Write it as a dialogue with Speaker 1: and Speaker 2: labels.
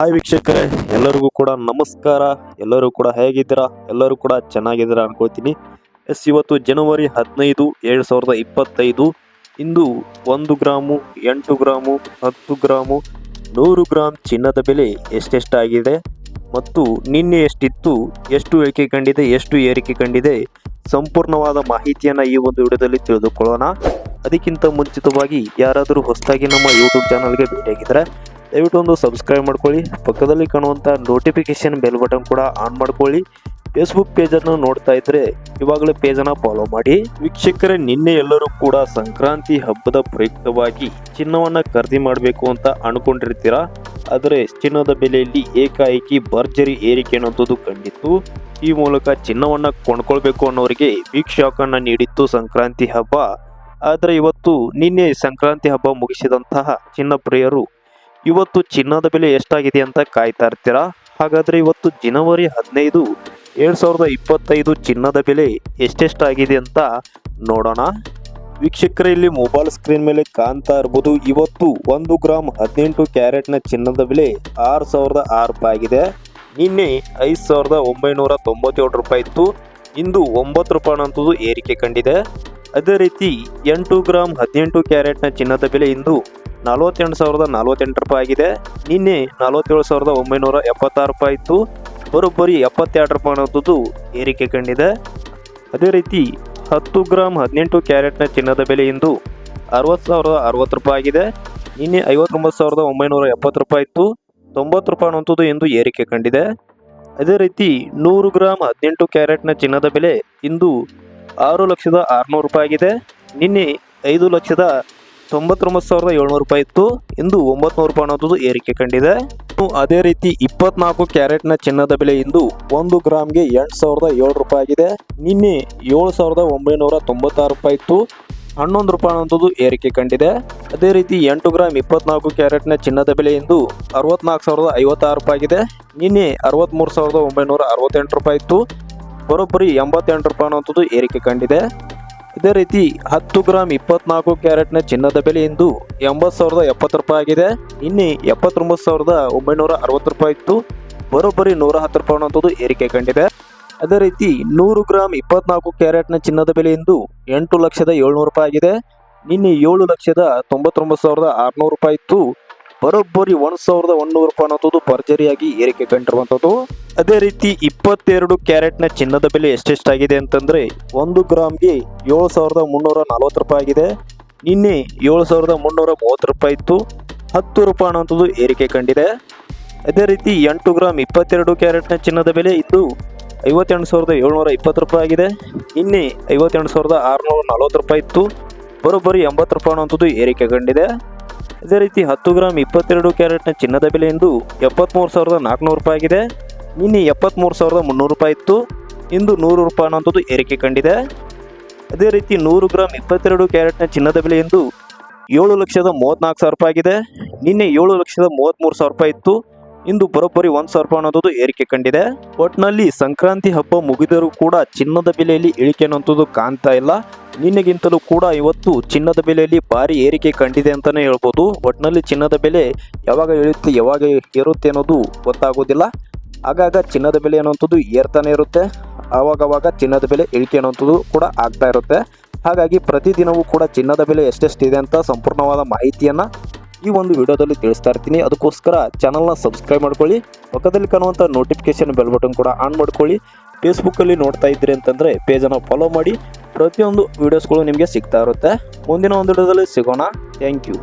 Speaker 1: Hi ವೀಕ್ಷಕರೇ, ಎಲ್ಲರಿಗೂ ಕೂಡ ನಮಸ್ಕಾರ. ಎಲ್ಲರೂ ಕೂಡ ಹೇಗಿದ್ದೀರಾ? ಎಲ್ಲರೂ ಕೂಡ ಚೆನ್ನಾಗಿದ್ದೀರಾ ಅನ್ಕೋತೀನಿ ಎಸ್, ಇವತ್ತು ಜನವರಿ ಹದಿನೈದು, ಎರಡು ಸಾವಿರದ ಇಪ್ಪತ್ತೈದು. ಇಂದು ಒಂದು ಗ್ರಾಮು, ಎಂಟು ಗ್ರಾಮು, ಹತ್ತು ಗ್ರಾಮು, ನೂರು ಗ್ರಾಮ್ ಚಿನ್ನದ ಬೆಲೆ ಎಷ್ಟೆಷ್ಟಾಗಿದೆ? ಮತ್ತು ನಿನ್ನೆ ಎಷ್ಟಿತ್ತು? ಎಷ್ಟು ಇಳಿಕೆ ಕಂಡಿದೆ? ಎಷ್ಟು ಏರಿಕೆ ಕಂಡಿದೆ? ಸಂಪೂರ್ಣವಾದ ಮಾಹಿತಿಯನ್ನು ಈ ಒಂದು ವಿಡಿಯೋದಲ್ಲಿ ತಿಳಿದುಕೊಳ್ಳೋಣ. ಅದಕ್ಕಿಂತ ಮುಂಚಿತವಾಗಿ ಯಾರಾದರೂ ಹೊಸದಾಗಿ ನಮ್ಮ ಯೂಟ್ಯೂಬ್ ಚಾನಲ್ಗೆ ಭೇಟಿಯಾಗಿದ್ದರೆ ದಯವಿಟ್ಟು ಒಂದು ಸಬ್ಸ್ಕ್ರೈಬ್ ಮಾಡ್ಕೊಳ್ಳಿ. ಪಕ್ಕದಲ್ಲಿ ಕಾಣುವಂಥ ನೋಟಿಫಿಕೇಶನ್ ಬೆಲ್ ಬಟನ್ ಕೂಡ ಆನ್ ಮಾಡ್ಕೊಳ್ಳಿ. ಫೇಸ್ಬುಕ್ ಪೇಜನ್ನು ನೋಡ್ತಾ ಇದ್ರೆ ಇವಾಗಲೇ ಪೇಜನ್ನು ಫಾಲೋ ಮಾಡಿ. ವೀಕ್ಷಕರೇ, ನಿನ್ನೆ ಎಲ್ಲರೂ ಕೂಡ ಸಂಕ್ರಾಂತಿ ಹಬ್ಬದ ಪ್ರಯುಕ್ತವಾಗಿ ಚಿನ್ನವನ್ನು ಖರೀದಿ ಮಾಡಬೇಕು ಅಂತ ಅನ್ಕೊಂಡಿರ್ತೀರಾ? ಆದರೆ ಚಿನ್ನದ ಬೆಲೆಯಲ್ಲಿ ಏಕಾಏಕಿ ಭರ್ಜರಿ ಏರಿಕೆ ಅನ್ನೋದು ಕಂಡಿತ್ತು. ಈ ಮೂಲಕ ಚಿನ್ನವನ್ನು ಕೊಂಡ್ಕೊಳ್ಬೇಕು ಅನ್ನೋರಿಗೆ ಬಿಗ್ ನೀಡಿತ್ತು ಸಂಕ್ರಾಂತಿ ಹಬ್ಬ. ಆದರೆ ಇವತ್ತು ನಿನ್ನೆ ಸಂಕ್ರಾಂತಿ ಹಬ್ಬ ಮುಗಿಸಿದಂತಹ ಚಿನ್ನ ಪ್ರಿಯರು ಇವತ್ತು ಚಿನ್ನದ ಬೆಲೆ ಎಷ್ಟಾಗಿದೆ ಅಂತ ಕಾಯ್ತಾ ಇರ್ತೀರಾ? ಹಾಗಾದ್ರೆ ಇವತ್ತು ಜನವರಿ ಹದಿನೈದು, ಎರಡ್ ಸಾವಿರದ ಇಪ್ಪತ್ತೈದು ಚಿನ್ನದ ಬೆಲೆ ಎಷ್ಟೆಷ್ಟಾಗಿದೆ ಅಂತ ನೋಡೋಣ. ವೀಕ್ಷಕರ, ಇಲ್ಲಿ ಮೊಬೈಲ್ ಸ್ಕ್ರೀನ್ ಮೇಲೆ ಕಾಣ್ತಾ ಇರ್ಬೋದು, ಇವತ್ತು ಒಂದು ಗ್ರಾಮ್ ಹದಿನೆಂಟು ಕ್ಯಾರೆಟ್ನ ಚಿನ್ನದ ಬೆಲೆ ಆರು ಸಾವಿರದ ಆರು ರೂಪಾಯಿ ಆಗಿದೆ. ನಿನ್ನೆ ಐದು ಸಾವಿರದ ಒಂಬೈನೂರ ತೊಂಬತ್ತೇಳು ರೂಪಾಯಿ ಇತ್ತು. ಇಂದು ಒಂಬತ್ತು ರೂಪಾಯಿ ಅಂತದ್ದು ಏರಿಕೆ ಕಂಡಿದೆ. ಅದೇ ರೀತಿ ಎಂಟು ಗ್ರಾಮ್ ಹದಿನೆಂಟು ಕ್ಯಾರೆಟ್ನ ಚಿನ್ನದ ಬೆಲೆ ಇಂದು ನಲವತ್ತೆಂಟು ಸಾವಿರದ ನಲವತ್ತೆಂಟು ರೂಪಾಯಿ ಆಗಿದೆ. ನಿನ್ನೆ ನಲವತ್ತೇಳು ಸಾವಿರದ ಒಂಬೈನೂರ ಎಪ್ಪತ್ತಾರು ರೂಪಾಯಿ ಇತ್ತು. ಬರೋಬ್ಬರಿ ಎಪ್ಪತ್ತೆರಡು ರೂಪಾಯಿ ಅನ್ನೋದು ಏರಿಕೆ ಕಂಡಿದೆ. ಅದೇ ರೀತಿ ಹತ್ತು ಗ್ರಾಮ್ ಹದಿನೆಂಟು ಕ್ಯಾರೆಟ್ನ ಚಿನ್ನದ ಬೆಲೆ ಇಂದು ಅರವತ್ತು ಸಾವಿರದ ಅರವತ್ತು ರೂಪಾಯಿ ಆಗಿದೆ. ನಿನ್ನೆ ಐವತ್ತೊಂಬತ್ತು ಸಾವಿರದ ಒಂಬೈನೂರ ಎಪ್ಪತ್ತು ರೂಪಾಯಿ ಇತ್ತು. ತೊಂಬತ್ತು ರೂಪಾಯಿ ಅನ್ನುವಂಥದ್ದು ಎಂದು ಏರಿಕೆ ಕಂಡಿದೆ. ಅದೇ ರೀತಿ ನೂರು ಗ್ರಾಮ್ ಹದಿನೆಂಟು ಕ್ಯಾರೆಟ್ನ ಚಿನ್ನದ ಬೆಲೆ ಇಂದು ಆರು ಲಕ್ಷದ ಆರುನೂರು ರೂಪಾಯಿ ಆಗಿದೆ. ನಿನ್ನೆ ಐದು ಲಕ್ಷದ ತೊಂಬತ್ತೊಂಬತ್ತು ಸಾವಿರದ ಏಳ್ನೂರು ರೂಪಾಯಿ ಇತ್ತು. ಇಂದು ಒಂಬತ್ತು ರೂಪಾಯಿ ಅನ್ನೋದು ಏರಿಕೆ ಕಂಡಿದೆ. ಅದೇ ರೀತಿ ಇಪ್ಪತ್ನಾಲ್ಕು ಕ್ಯಾರೆಟ್ನ ಚಿನ್ನದ ಬೆಲೆ ಇಂದು ಒಂದು ಗ್ರಾಮ್ಗೆ ಎಂಟು ಸಾವಿರದ ಏಳು ರೂಪಾಯಿ ಆಗಿದೆ. ನಿನ್ನೆ ಏಳು ಸಾವಿರದ ಒಂಬೈನೂರ ತೊಂಬತ್ತಾರು ರೂಪಾಯಿ ಇತ್ತು. ಹನ್ನೊಂದು ರೂಪಾಯಿ ಅನ್ನೋದು ಏರಿಕೆ ಕಂಡಿದೆ. ಅದೇ ರೀತಿ ಎಂಟು ಗ್ರಾಮ್ ಇಪ್ಪತ್ನಾಲ್ಕು ಕ್ಯಾರೆಟ್ನ ಚಿನ್ನದ ಬೆಲೆ ಇಂದು ಅರವತ್ನಾಲ್ಕು ಸಾವಿರದ ಐವತ್ತಾರು ರೂಪಾಯಿ ಆಗಿದೆ. ನಿನ್ನೆ ಅರವತ್ತ್ಮೂರು ಸಾವಿರದ ಒಂಬೈನೂರ ಅರವತ್ತೆಂಟು ರೂಪಾಯಿ ಇತ್ತು. ಬರೋಬ್ಬರಿ ಎಂಬತ್ತೆಂಟು ರೂಪಾಯಿ ಅನ್ನೋಂಥದ್ದು ಏರಿಕೆ ಕಂಡಿದೆ. ಇದೇ ರೀತಿ ಹತ್ತು ಗ್ರಾಮ್ ಇಪ್ಪತ್ನಾಲ್ಕು ಕ್ಯಾರೆಟ್ನ ಚಿನ್ನದ ಬೆಲೆ ಇಂದು ಎಂಬತ್ತು ಸಾವಿರದ ಎಪ್ಪತ್ತು ರೂಪಾಯಿ ಆಗಿದೆ. ಇನ್ನು ಎಪ್ಪತ್ತೊಂಬತ್ತು ಸಾವಿರದ ಒಂಬೈನೂರ ಅರವತ್ತು ರೂಪಾಯಿ ಇತ್ತು. ಬರೋಬ್ಬರಿ ನೂರ ಹತ್ತು ರೂಪಾಯಿ ಅನ್ನೋಂಥದ್ದು ಏರಿಕೆ ಕಂಡಿದೆ. ಅದೇ ರೀತಿ ನೂರು ಗ್ರಾಮ್ ಇಪ್ಪತ್ನಾಲ್ಕು ಕ್ಯಾರೆಟ್ನ ಚಿನ್ನದ ಬೆಲೆ ಇಂದು ಎಂಟು ಲಕ್ಷದ ಏಳ್ನೂರು ರೂಪಾಯಿ ಆಗಿದೆ. ನಿನ್ನೆ ಏಳು ಲಕ್ಷದ ತೊಂಬತ್ತೊಂಬತ್ತು ಸಾವಿರದ ಆರುನೂರು ರೂಪಾಯಿ ಇತ್ತು. ಬರೋಬ್ಬರಿ ಒಂದು ಸಾವಿರದ ಒಂದೂರು ರೂಪಾಯಿ ಅನ್ನೋದು ಭರ್ಜರಿಯಾಗಿ ಏರಿಕೆ ಕಂಡಿರುವಂತದ್ದು ಅದೇ ರೀತಿ ಇಪ್ಪತ್ತೆರಡು ಕ್ಯಾರೆಟ್ನ ಚಿನ್ನದ ಬೆಲೆ ಎಷ್ಟೆಷ್ಟಾಗಿದೆ ಅಂತಂದ್ರೆ ಒಂದು ಗ್ರಾಮ್ಗೆ ಏಳು ಸಾವಿರದ ಮುನ್ನೂರ ನಲ್ವತ್ತು ರೂಪಾಯಿ ಆಗಿದೆ. ನಿನ್ನೆ ಏಳು ಸಾವಿರದ ಮುನ್ನೂರ ಮೂವತ್ತು ರೂಪಾಯಿ ಇತ್ತು. ಹತ್ತು ರೂಪಾಯಿ ಅನ್ನೋಂಥದ್ದು ಏರಿಕೆ ಕಂಡಿದೆ. ಅದೇ ರೀತಿ ಎಂಟು ಗ್ರಾಮ್ ಇಪ್ಪತ್ತೆರಡು ಕ್ಯಾರೆಟ್ನ ಚಿನ್ನದ ಬೆಲೆ ಇದ್ದು ಐವತ್ತೆಂಟು ಸಾವಿರದ ಏಳ್ನೂರ ಇಪ್ಪತ್ತು ರೂಪಾಯಿ ಆಗಿದೆ. ನಿನ್ನೆ ಐವತ್ತೆಂಟು ಸಾವಿರದ ಆರುನೂರ ನಲ್ವತ್ತು ರೂಪಾಯಿ ಇತ್ತು. ಬರೋಬ್ಬರಿ ಎಂಬತ್ತು ರೂಪಾಯಿ ಅನ್ನೋಂಥದ್ದು ಏರಿಕೆ ಕಂಡಿದೆ. ಅದೇ ರೀತಿ ಹತ್ತು ಗ್ರಾಮ್ ಇಪ್ಪತ್ತೆರಡು ಕ್ಯಾರೆಟ್ನ ಚಿನ್ನದ ಬೆಲೆ ಇಂದು ಎಪ್ಪತ್ತ್ಮೂರು ಸಾವಿರದ ನಾಲ್ಕುನೂರು ರೂಪಾಯಿ ಆಗಿದೆ. ನಿನ್ನೆ ಎಪ್ಪತ್ತ್ಮೂರು ಸಾವಿರದ ಮುನ್ನೂರು ರೂಪಾಯಿ ಇತ್ತು. ಇಂದು ನೂರು ರೂಪಾಯಿ ಅನ್ನೋಂಥದ್ದು ಏರಿಕೆ ಕಂಡಿದೆ. ಅದೇ ರೀತಿ ನೂರು ಗ್ರಾಮ್ ಇಪ್ಪತ್ತೆರಡು ಕ್ಯಾರೆಟ್ನ ಚಿನ್ನದ ಬೆಲೆ ಇಂದು ಏಳು ಲಕ್ಷದ ಮೂವತ್ತ್ನಾಲ್ಕು ಸಾವಿರ ರೂಪಾಯಿ ಆಗಿದೆ. ನಿನ್ನೆ ಏಳು ಲಕ್ಷದ ಮೂವತ್ತ್ಮೂರು ಸಾವಿರ ರೂಪಾಯಿ ಇತ್ತು. ಇಂದು ಬರೋಬ್ಬರಿ ಒಂದು ಸಾವಿರ ರೂಪಾಯಿ ಅನ್ನೋದು ಏರಿಕೆ ಕಂಡಿದೆ. ಒಟ್ಟಿನಲ್ಲಿ ಸಂಕ್ರಾಂತಿ ಹಬ್ಬ ಮುಗಿದರೂ ಕೂಡ ಚಿನ್ನದ ಬೆಲೆಯಲ್ಲಿ ಇಳಿಕೆ ಅನ್ನೋಂಥದ್ದು ಕಾಣ್ತಾ ಇಲ್ಲ. ನಿನ್ನೆಗಿಂತಲೂ ಕೂಡ ಇವತ್ತು ಚಿನ್ನದ ಬೆಲೆಯಲ್ಲಿ ಭಾರಿ ಏರಿಕೆ ಕಂಡಿದೆ ಅಂತಲೇ ಹೇಳ್ಬೋದು. ಒಟ್ಟಿನಲ್ಲಿ ಚಿನ್ನದ ಬೆಲೆ ಯಾವಾಗ ಇಳಿಯುತ್ತೆ, ಯಾವಾಗ ಏರುತ್ತೆ ಅನ್ನೋದು ಗೊತ್ತಾಗೋದಿಲ್ಲ. ಆಗಾಗ ಚಿನ್ನದ ಬೆಲೆ ಅನ್ನೋಂಥದ್ದು ಏರ್ತಾನೆ ಇರುತ್ತೆ. ಆವಾಗವಾಗ ಚಿನ್ನದ ಬೆಲೆ ಇಳಿಕೆ ಅನ್ನೋಂಥದ್ದು ಕೂಡ ಆಗ್ತಾ ಇರುತ್ತೆ. ಹಾಗಾಗಿ ಪ್ರತಿದಿನವೂ ಕೂಡ ಚಿನ್ನದ ಬೆಲೆ ಎಷ್ಟೆಷ್ಟಿದೆ ಅಂತ ಸಂಪೂರ್ಣವಾದ ಮಾಹಿತಿಯನ್ನು ಈ ಒಂದು ವಿಡಿಯೋದಲ್ಲಿ ತಿಳಿಸ್ತಾ ಇರ್ತೀನಿ. ಅದಕ್ಕೋಸ್ಕರ ಚಾನಲ್ನ ಸಬ್ಸ್ಕ್ರೈಬ್ ಮಾಡ್ಕೊಳ್ಳಿ, ಪಕ್ಕದಲ್ಲಿ ಕಾಣುವಂಥ ನೋಟಿಫಿಕೇಶನ್ ಬೆಲ್ ಬಟನ್ ಕೂಡ ಆನ್ ಮಾಡ್ಕೊಳ್ಳಿ. ಫೇಸ್ಬುಕ್ಕಲ್ಲಿ ನೋಡ್ತಾ ಇದ್ದೀರಿ ಅಂತಂದರೆ ಪೇಜನ್ನು ಫಾಲೋ ಮಾಡಿ ಪ್ರತಿಯೊಂದು ವೀಡಿಯೋಸ್ಗಳು ನಿಮಗೆ ಸಿಗ್ತಾ ಇರುತ್ತೆ. ಮುಂದಿನ ಒಂದು ವಿಡಿಯೋದಲ್ಲಿ ಸಿಗೋಣ. Thank you